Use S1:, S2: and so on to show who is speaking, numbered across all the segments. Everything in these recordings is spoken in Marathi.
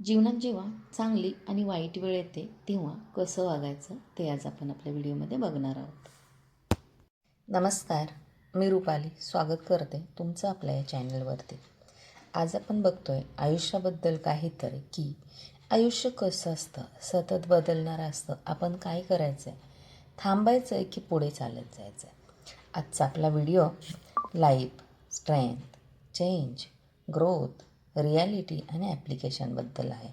S1: जीवनात जेव्हा चांगली आणि वाईट वेळ येते तेव्हा कसं वागायचं ते आज आपण आपल्या व्हिडिओमध्ये बघणार आहोत. नमस्कार मी रुपाली स्वागत करते तुमचं आपल्या या चॅनलवरती. आज आपण बघतोय आयुष्याबद्दल काहीतरी की आयुष्य कसं असतं सतत बदलणारं असतं आपण काय करायचं आहे थांबायचं आहे की पुढे चालत जायचं आहे आजचा आपला video life strength change growth reality आणि ॲप्लिकेशनबद्दल आहे.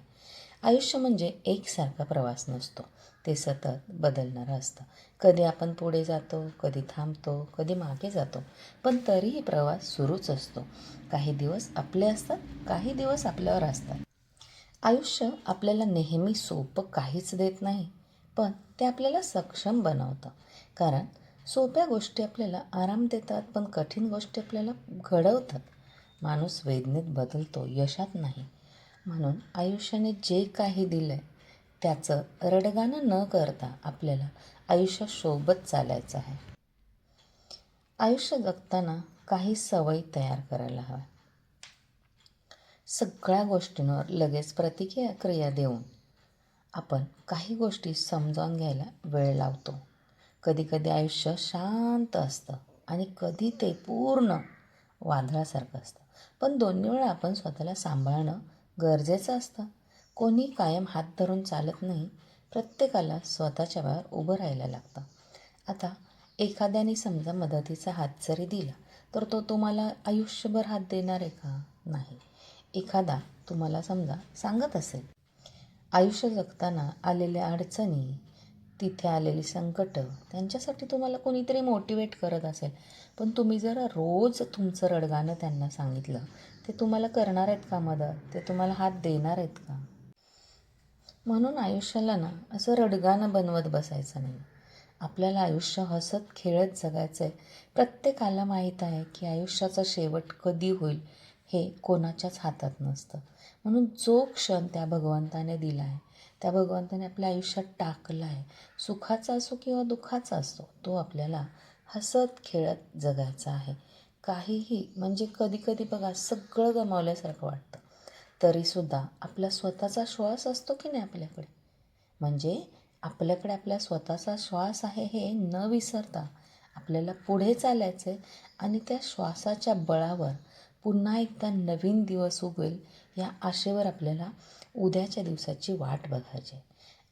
S1: आयुष्य म्हणजे एकसारखा प्रवास नसतो. ते सतत बदलणारं असतं. कधी आपण पुढे जातो कधी थांबतो कधी मागे जातो. पण तरीही प्रवास सुरूच असतो. काही दिवस आपले असतात काही दिवस आपल्यावर असतात. आयुष्य आपल्याला नेहमी सोपं काहीच देत नाही पण ते आपल्याला सक्षम बनवतं. कारण सोप्या गोष्टी आपल्याला आराम देतात पण कठीण गोष्टी आपल्याला घडवतात. माणूस वेदनेत बदलतो यशात नाही. म्हणून आयुष्याने जे काही दिलं आहे त्याचं रडगाणं न करता आपल्याला आयुष्यासोबत चालायचं आहे. आयुष्य जगताना काही सवयी तयार करायला हव्या. सगळ्या गोष्टींवर लगेच प्रतिक्रिया क्रिया देऊन आपण काही गोष्टी समजावून घ्यायला वेळ लावतो. कधीकधी आयुष्य शांत असतं आणि कधी ते पूर्ण वादळासारखं असतं. पण दोन्ही वेळा आपण स्वतःला सांभाळणं गरजेचं असतं. कोणी कायम हात धरून चालत नाही प्रत्येकाला स्वतःच्या बाहेर उभं राहायला लागतं. आता एखाद्याने समजा मदतीचा हात जरी दिला तर तो तुम्हाला आयुष्यभर हात देणार आहे का? नाही. एखादा तुम्हाला समजा सांगत असेल आयुष्य जगताना आलेल्या अडचणी तिथे आलेली संकटं त्यांच्यासाठी तुम्हाला कोणीतरी मोटिवेट करत असेल. पण तुम्ही जर रोज तुमचं रडगाणं त्यांना सांगितलं ते तुम्हाला करणार आहेत का मदत? ते तुम्हाला हात देणार आहेत का? म्हणून आयुष्याला ना असं रडगाणं बनवत बसायचं नाही. आपल्याला आयुष्य हसत खेळत जगायचं आहे प्रत्येकाला माहीत आहे की आयुष्याचा शेवट कधी होईल हे कोणाच्याच हातात नसतं. म्हणून जो क्षण त्या भगवंताने दिला आहे त्या भगवंताने आपल्या आयुष्यात टाकला आहे. सुखाचा असो किंवा दुःखाचा असतो तो आपल्याला हसत खेळत जगायचा आहे. काहीही म्हणजे कधीकधी बघा सगळं गमावल्यासारखं वाटतं. तरीसुद्धा आपला स्वतःचा श्वास असतो की नाही आपल्याकडे? म्हणजे आपल्याकडे आपला स्वतःचा श्वास आहे हे न विसरता आपल्याला पुढे चालायचं आहे आणि त्या श्वासाच्या बळावर पुन्हा एकदा नवीन दिवस उगवेल या आशेवर आपल्याला उद्याच्या दिवसाची वाट बघायची.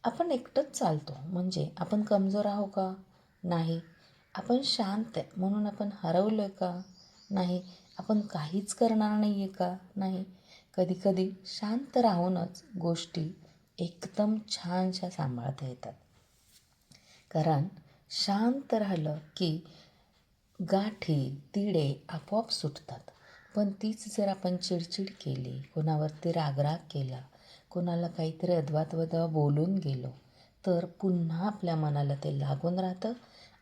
S1: आपण एकटंच चालतो. म्हणजे आपण कमजोर आहो का? नाही. आपण शांत आहे. म्हणून आपण हरवलो आहे का? नाही. आपण काहीच करणार नाही आहे का? नाही. कधीकधी शांत राहूनच गोष्टी एकदम छानशा सांभाळता येतात. कारण शांत राहिलं की गाठी तिडे आपोआप सुटतात. पण तीच जर आपण चिडचिड केली कोणावरती रागराग केला कोणाला काहीतरी अद्वातवद्वा बोलून गेलो. तर पुन्हा आपल्या मनाला ते लागून राहतं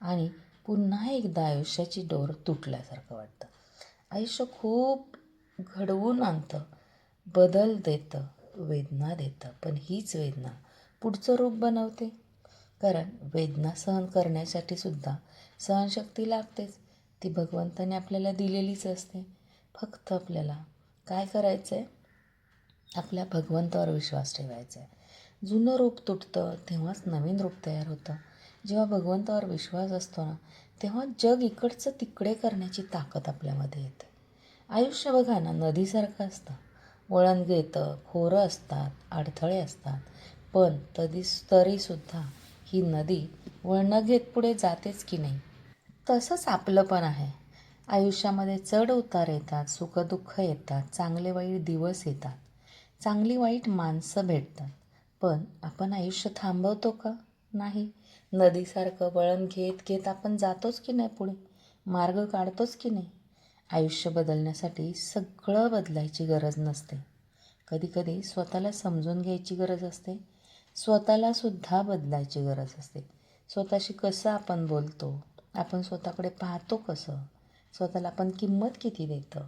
S1: आणि पुन्हा एकदा आयुष्याची डोर तुटल्यासारखं वाटतं. आयुष्य खूप घडवून आणतं बदल देतं वेदना देतं पण हीच वेदना पुढचं रूप बनवते. कारण वेदना सहन करण्यासाठी सुद्धा सहनशक्ती लागतेच. ती भगवंताने आपल्याला दिलेलीच असते. फक्त आपल्याला काय करायचं आहे आपल्या भगवंतावर विश्वास ठेवायचा आहे जुनं रूप तुटतं तेव्हाच नवीन रूप तयार होतं. जेव्हा भगवंतावर विश्वास असतो ना तेव्हा जग इकडचं तिकडे करण्याची ताकद आपल्यामध्ये येते. आयुष्य बघा ना नदीसारखं असतं. वळण घेतं खोरं असतात अडथळे असतात. पण तरी तरीसुद्धा ही नदी वळणं घेत पुढे जातेच की नाही? तसंच आपलं पण आहे. आयुष्यामध्ये चढ उतार येतात सुखदुःख येतात चांगले वाईट दिवस येतात. चांगली वाईट माणसं भेटतात. पण आपण आयुष्य थांबवतो का? नाही. नदीसारखं वळण घेत घेत आपण जातोच की नाही पुढे? मार्ग काढतोच की नाही? आयुष्य बदलण्यासाठी सगळं बदलायची गरज नसते. कधीकधी स्वतःला समजून घ्यायची गरज असते. स्वतःलासुद्धा बदलायची गरज असते. स्वतःशी कसं आपण बोलतो? आपण स्वतःकडे पाहतो कसं? स्वतःला आपण किंमत किती देतं?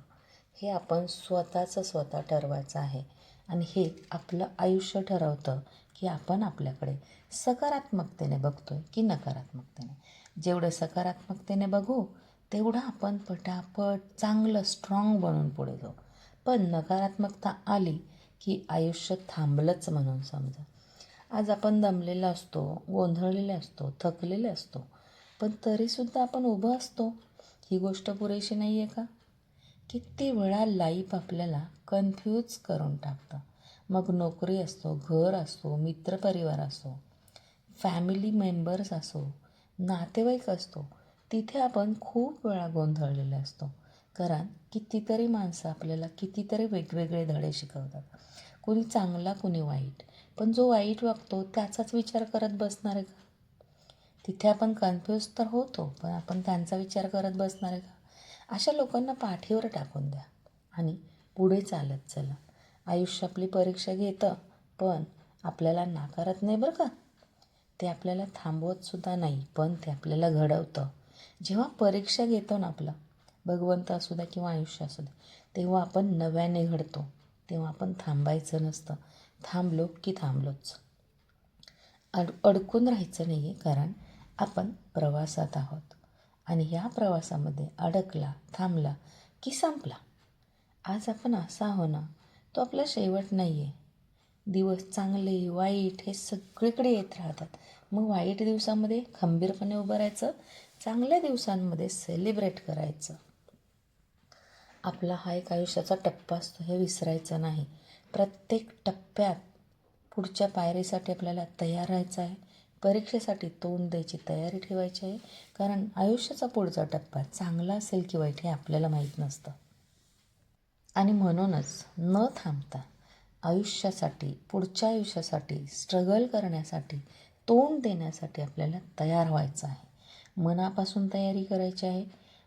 S1: हे आपण स्वतःचं स्वतः ठरवायचं आहे. आणि हे आपलं आयुष्य ठरवतं की आपण आपल्याकडे सकारात्मकतेने बघतो आहे की नकारात्मकतेने. जेवढं सकारात्मकतेने बघू तेवढं आपण पटापट चांगलं स्ट्रॉंग बनून पुढे जाऊ. पण नकारात्मकता आली की आयुष्य थांबलंच म्हणून समजा. आज आपण दमलेला असतो गोंधळलेले असतो थकलेले असतो पण तरीसुद्धा आपण उभं असतो. ही गोष्ट पुरेशी नाही आहे का? किती वेळा लाईफ आपल्याला कन्फ्यूज करून टाकतं. मग नोकरी असतो घर असो मित्रपरिवार असो फॅमिली मेंबर्स असो नातेवाईक असतो तिथे आपण खूप वेळा गोंधळलेले असतो. कारण कितीतरी माणसं आपल्याला कितीतरी वेगवेगळे धडे शिकवतात. कुणी चांगला कुणी वाईट. पण जो वाईट वागतो त्याचाच विचार करत बसणार आहे का? तिथे आपण कन्फ्यूज तर होतो पण आपण त्यांचा विचार करत बसणार आहे का? अशा लोकांना पाठीवर टाकून द्या आणि पुढे चालत चला. आयुष्य आपली परीक्षा घेतं पण आपल्याला नाकारत नाही बरं का? ते आपल्याला थांबवत सुद्धा नाही पण ते आपल्याला घडवतं. जेव्हा परीक्षा घेतो ना आपलं भगवंत असू द्या किंवा आयुष्य असू द्या तेव्हा आपण नव्याने घडतो. तेव्हा आपण थांबायचं नसतं. थांबलो की थांबलोच. अड अडकून राहायचं नाही आहे कारण आपण प्रवासात आहोत. आणि या प्रवासामध्ये अडकला थांबला की संपला. आज आपण असा होणं तो आपला शेवट नाही आहे दिवस चांगले वाईट हे सगळीकडे येत राहतात. मग वाईट दिवसामध्ये खंबीरपणे उभं राहायचं चांगल्या दिवसांमध्ये सेलिब्रेट करायचं. आपला हा एक आयुष्याचा टप्पा असतो हे विसरायचं नाही. प्रत्येक टप्प्यात पुढच्या पायरीसाठी आपल्याला तयार राहायचं आहे. परीक्षेसाठी तोंड द्यायची तयारी ठेवायची आहे. कारण आयुष्याचा पुढचा टप्पा चांगला असेल की वाईट हे आपल्याला माहीत नसतं. आणि म्हणूनच न थांबता आयुष्यासाठी पुढच्या आयुष्यासाठी स्ट्रगल करण्यासाठी तोंड देण्यासाठी आपल्याला तयार व्हायचं आहे. मनापासून तयारी करायची आहे.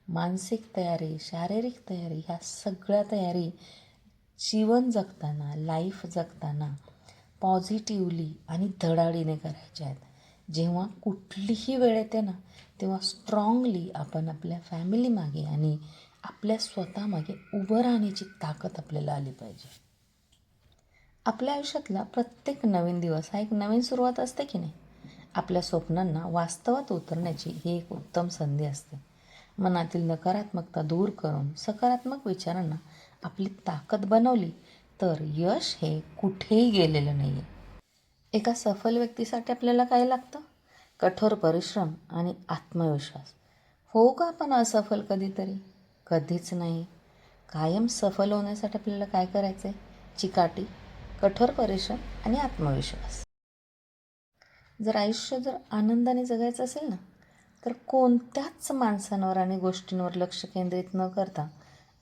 S1: मानसिक तयारी शारीरिक तयारी ह्या सगळ्या तयारी जीवन जगताना लाईफ जगताना पॉझिटिव्हली आणि धडाडीने करायच्या आहेत. जेव्हा कुठलीही वेळ येते ना तेव्हा स्ट्रॉंगली आपण आपल्या फॅमिलीमागे आणि आपल्या स्वतःमागे उभं राहण्याची ताकद आपल्याला आली पाहिजे. आपल्या आयुष्यातला प्रत्येक नवीन दिवस हा एक नवीन सुरुवात असते की नाही? आपल्या स्वप्नांना वास्तवात उतरण्याची ही एक उत्तम संधी असते. मनातील नकारात्मकता दूर करून सकारात्मक विचारांना आपली ताकद बनवली तर यश हे कुठेही गेलेलं नाही आहे एका सफल व्यक्तीसाठी आपल्याला काय लागतं? कठोर परिश्रम आणि आत्मविश्वास. हो का आपण असफल कधीतरी? कधीच नाही. कायम सफल होण्यासाठी आपल्याला काय करायचं आहे चिकाटी कठोर परिश्रम आणि आत्मविश्वास. जर आयुष्य जर आनंदाने जगायचं असेल ना तर कोणत्याच माणसांवर आणि गोष्टींवर लक्ष केंद्रित न करता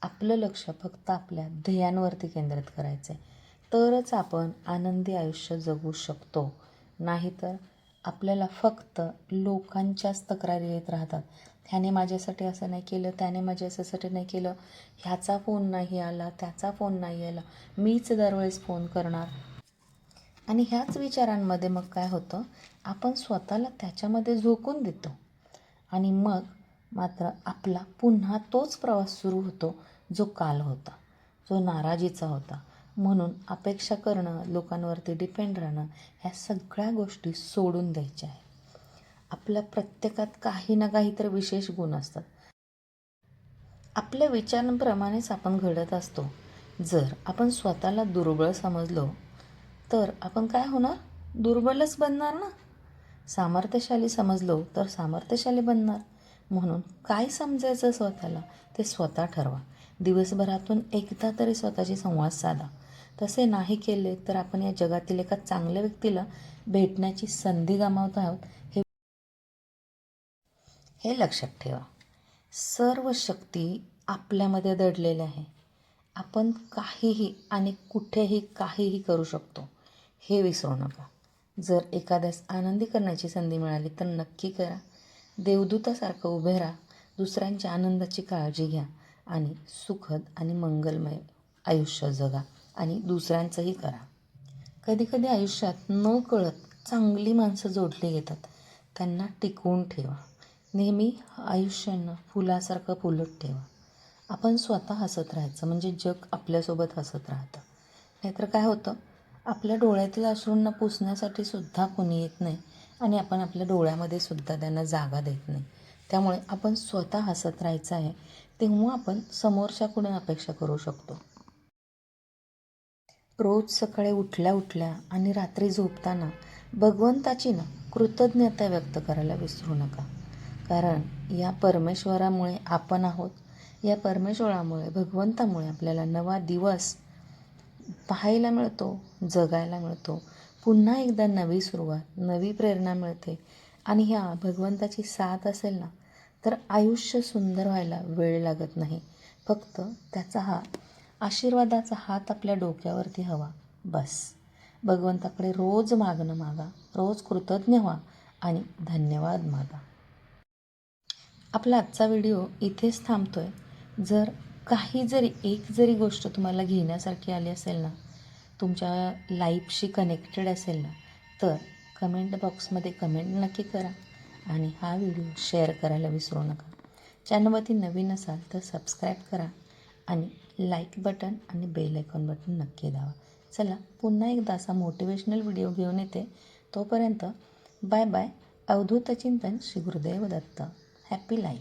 S1: आपलं लक्ष फक्त आपल्या ध्येयांवरती केंद्रित करायचं आहे तरच आपण आनंदी आयुष्य जगू शकतो. नाहीतर आपल्याला फक्त लोकांच्याच तक्रारी येत राहतात. ह्याने माझ्यासाठी असं नाही केलं त्याने माझ्यासाठी नाही केलं ह्याचा फोन नाही आला त्याचा फोन नाही आला मीच दरवेळेस फोन करणार. आणि ह्याच विचारांमध्ये मग काय होतं? आपण स्वतःला त्याच्यामध्ये झोकून देतो. आणि मग मात्र आपला पुन्हा तोच प्रवास सुरू होतो जो काल होता जो नाराजीचा होता. म्हणून अपेक्षा करणं लोकांवरती डिपेंड राहणं ह्या सगळ्या गोष्टी सोडून द्यायच्या आहेत. आपल्या प्रत्येकात काही ना काहीतरी विशेष गुण असतात. आपल्या विचारांप्रमाणेच आपण घडत असतो. जर आपण स्वतःला दुर्बळ समजलो तर आपण काय होणार? दुर्बलच बनणार ना? सामर्थ्यशाली समजलो तर सामर्थ्यशाली बनणार. म्हणून काय समजायचं स्वतःला? ते स्वतः ठरवा. दिवसभरातून एकदा तरी स्वतःशी संवाद साधा. तसे नाही केले तर आपण या जगातील एका चांगल्या व्यक्तीला भेटण्याची संधी गमावत आहोत. हे हे लक्षात ठेवा. सर्व शक्ती आपल्यामध्ये दडलेल्या आहे. आपण काहीही आणि कुठेही काहीही करू शकतो. हे विसरू नका. जर एखाद्यास आनंदी करण्याची संधी मिळाली तर नक्की करा. देवदूतासारखं उभे राहा. दुसऱ्यांच्या आनंदाची काळजी घ्या आणि सुखद आणि मंगलमय आयुष्य जगा. आणि दुसऱ्यांचंही करा. कधीकधी आयुष्यात न कळत चांगली माणसं जोडली येतात त्यांना टिकवून ठेवा. नेहमी आयुष्यांना फुलासारखं फुलत ठेवा. आपण स्वतः हसत राहायचं म्हणजे जग आपल्यासोबत हसत राहतं. नाहीतर काय होतं? आपल्या डोळ्यातील अश्रूंना पुसण्यासाठी सुद्धा कोणी येत नाही आणि आपण आपल्या डोळ्यामध्ये सुद्धा त्यांना जागा देत नाही. त्यामुळे आपण स्वतः हसत राहायचं आहे तेव्हा आपण समोरच्याकडून अपेक्षा करू शकतो. रोज सकाळी उठल्या उठल्या आणि रात्री झोपताना भगवंताची ना कृतज्ञता व्यक्त करायला विसरू नका. कारण या परमेश्वरामुळे आपण आहोत. या परमेश्वरामुळे भगवंतामुळे आपल्याला नवा दिवस पाहायला मिळतो जगायला मिळतो. पुन्हा एकदा नवी सुरुवात नवी प्रेरणा मिळते. आणि ह्या भगवंताची साथ असेल ना तर आयुष्य सुंदर व्हायला वेळ लागत नाही. फक्त त्याचा हा आशीर्वादाचा हात आपल्या डोक्यावरती हवा. बस. भगवंताकडे रोज मागणं मागा. रोज कृतज्ञ व्हा आणि धन्यवाद मागा. आपला आजचा व्हिडिओ इथेच थांबतो आहे जर काही जरी एक जरी गोष्ट तुम्हाला घेण्यासारखी आली असेल ना तुमच्या लाईफशी कनेक्टेड असेल ना तर कमेंट बॉक्समध्ये कमेंट नक्की करा आणि हा व्हिडिओ शेअर करायला विसरू नका. चॅनलवरती नवीन असाल तर सबस्क्राईब करा आणि लाईक बटन आणि बेल आयकॉन बटन नक्की दावा चला पुन्हा एकदा असा मोटिवेशनल व्हिडिओ घेऊन येते. तोपर्यंत बाय बाय अवधूत चिंतन श्री गुरुदेव दत्त. Happy life